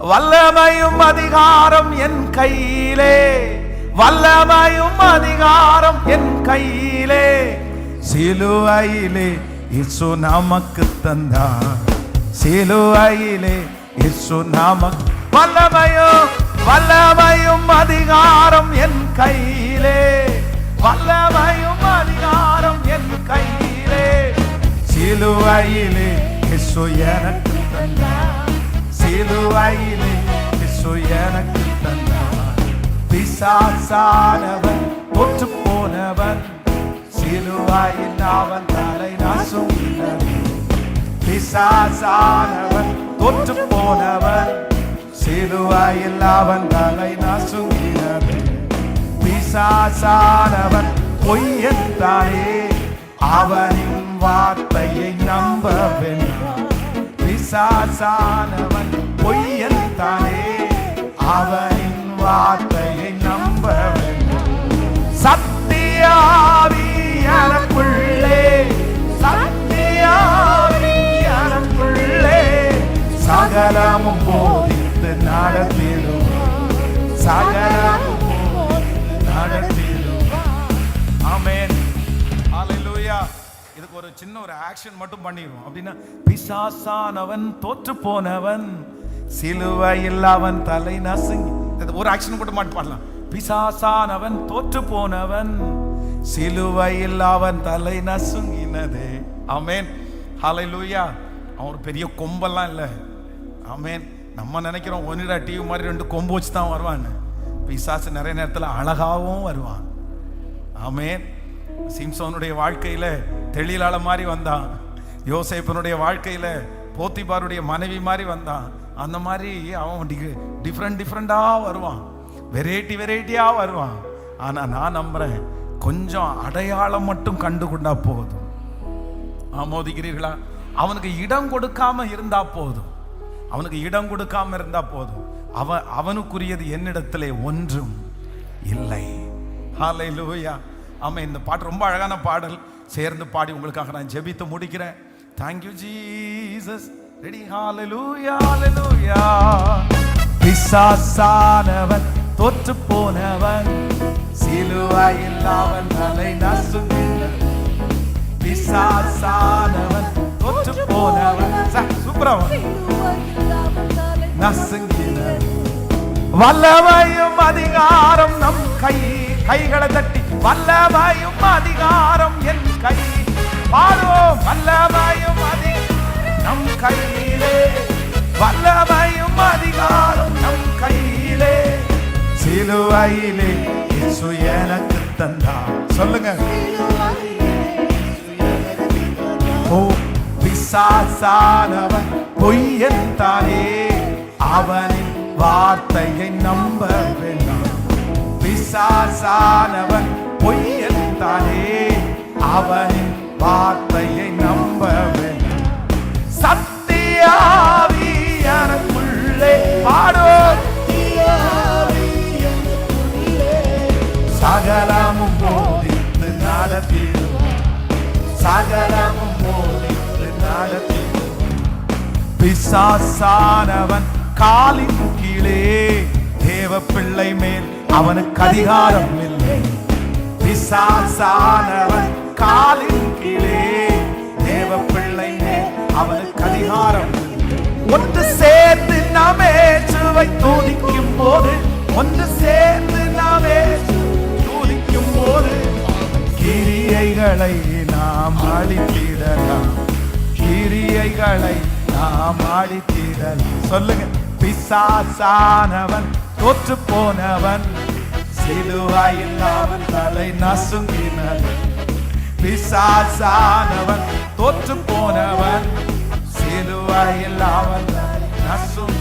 வல்லமையும் அதிகாரம் என் கையிலே. வல்லமையும் அதிகாரம் என் கையிலே. சிலுவையிலே இசு நமக்கு தந்தார். சிலுவையிலே இசு நமக்கு வல்லமையும் வல்லமையும் அதிகாரம் என் கையிலே. வல்லமையும் அதிகாரம் என் கையிலே. சிலுவையிலே இசு எனக்கு தந்தார். சிலுவையிலே இயேசு எனக்கு தந்தார் பிசாசானவன் தொற்று போனவன் சிலுவையில் அவன் தலை நாசும் பிசாசானவன் தொற்று போனவன் சிலுவையில் அவன் தலை நசுங்கினது பிசாசானவன் பொய்யத்தாயே அவனின் வார்த்தையை நம்ப வேண்டாம் பிசாசானவன் பொய்யன் தானே அவனின் வார்த்தையை நம்ப வேண்டும் சத்தியாவி எனக்குள்ளே சத்தியாவி எனக்குள்ளே சகலமும் போதித்து நடத்திடும். சகலமும் போதித்து நடத்தி இதுக்கு ஒரு சின்ன ஒரு ஆக்ஷன் மட்டும் பண்ணிடுவோம். அப்படின்னா பிசாசானவன் தோற்று போனவன் சிலுவையில் அவன் தலை நசுங்கி ஒரு ஆக்ஷன் மட்டும் மட்டும் பாடலாம். பிசாசானவன் தோற்று போனவன் சிலுவையில் அவன் தலை நசுங்கினது. அமேன் ஹலை லூயா அவன் ஒரு பெரிய கொம்பெல்லாம் இல்லை. அமேன் நம்ம நினைக்கிறோம் ஒனிடா டிவி மாதிரி ரெண்டு கொம்பு வச்சு தான் வருவான்னு. பிசாசு நிறைய நேரத்தில் அழகாகவும் வருவான். அமேன் சிம்சோனுடைய வாழ்க்கையில தெளிலாள மாதிரி வந்தான். யோசேப்பனுடைய வாழ்க்கையில் போத்திபாருடைய மனைவி மாதிரி வந்தான். அந்த மாதிரி அவன் டிஃப்ரெண்ட் டிஃப்ரெண்ட்டாக வருவான். வெரைட்டி வெரைட்டியாக வருவான். ஆனால் நான் நம்புகிறேன் கொஞ்சம் அடையாளம் மட்டும் கண்டு கொண்டா போதும். ஆமோதிக்கிறீர்களா? அவனுக்கு இடம் கொடுக்காம இருந்தா போதும். அவனுக்கு இடம் கொடுக்காம இருந்தா போதும். அவன் அவனுக்குரியது என்னிடத்திலே ஒன்றும் இல்லை. ஹalleluya. ஆமா இந்த பாட்டு ரொம்ப அழகான பாடல். சேர்ந்து பாடி உங்களுக்காக நான் ஜெபித்து முடிக்கிறேன். You Jesus ready hallelujah hallelujah பிசாசானவன் தோற்று போனவன் சிலுவையில் அவன் தலை நசுங்கினவன் பிசாசானவன் தோற்று போனவன். ச- சூப்பரா நசுங்கினவன் வல்லமையும் அதிகாரம் நம் கை கைகளை தட்டி வல்லபாயும் அதிகாரம் என் கை. பாடுவோம் வல்லபாயும் அதி நம் கையிலே. வல்லபாயும் அதிகாரம் நம் கையிலே. சிலுவையிலே இயேசு எனக்கு தந்தா சொல்லுங்க. ஓ பிசாசானவன் பொய்யன் தானே அவனின் வார்த்தையை நம்ப வேண்டும் பிசாசானவன் பொய்யத்தானே அவனின் வார்த்தையை நம்பவன். வேண்டாம் சத்தியாவி எனக்குள்ளே பாடோ. சகலமும் போதித்து நடத்திடும் சகலமும் போதித்து நடத்திடும் பிசாசானவன் காலின் கீழே. தேவ பிள்ளை மேல் அவனுக்கு அதிகாரம் இல்லை. பிசாசானவன் காலின் கீழே. தேவ பிள்ளை அவனுக்கு அதிகாரம் ஒன்று சேர்ந்து நாமே சுவை தூதிக்கும் போது ஒன்று சேர்ந்து நாமே தூதிக்கும் போது கிரியைகளை நாம் அழித்திடலாம். கிரியைகளை நாம் அழித்திடலாம். சொல்லுங்க பிசாசானவன் தோற்று போனவன் சிலுவாயில் அவன் தலை நசுங்கினவன். பிசாசானவன் தோற்று போனவன். சிலுவாயில் அவன் தலை நசுங்க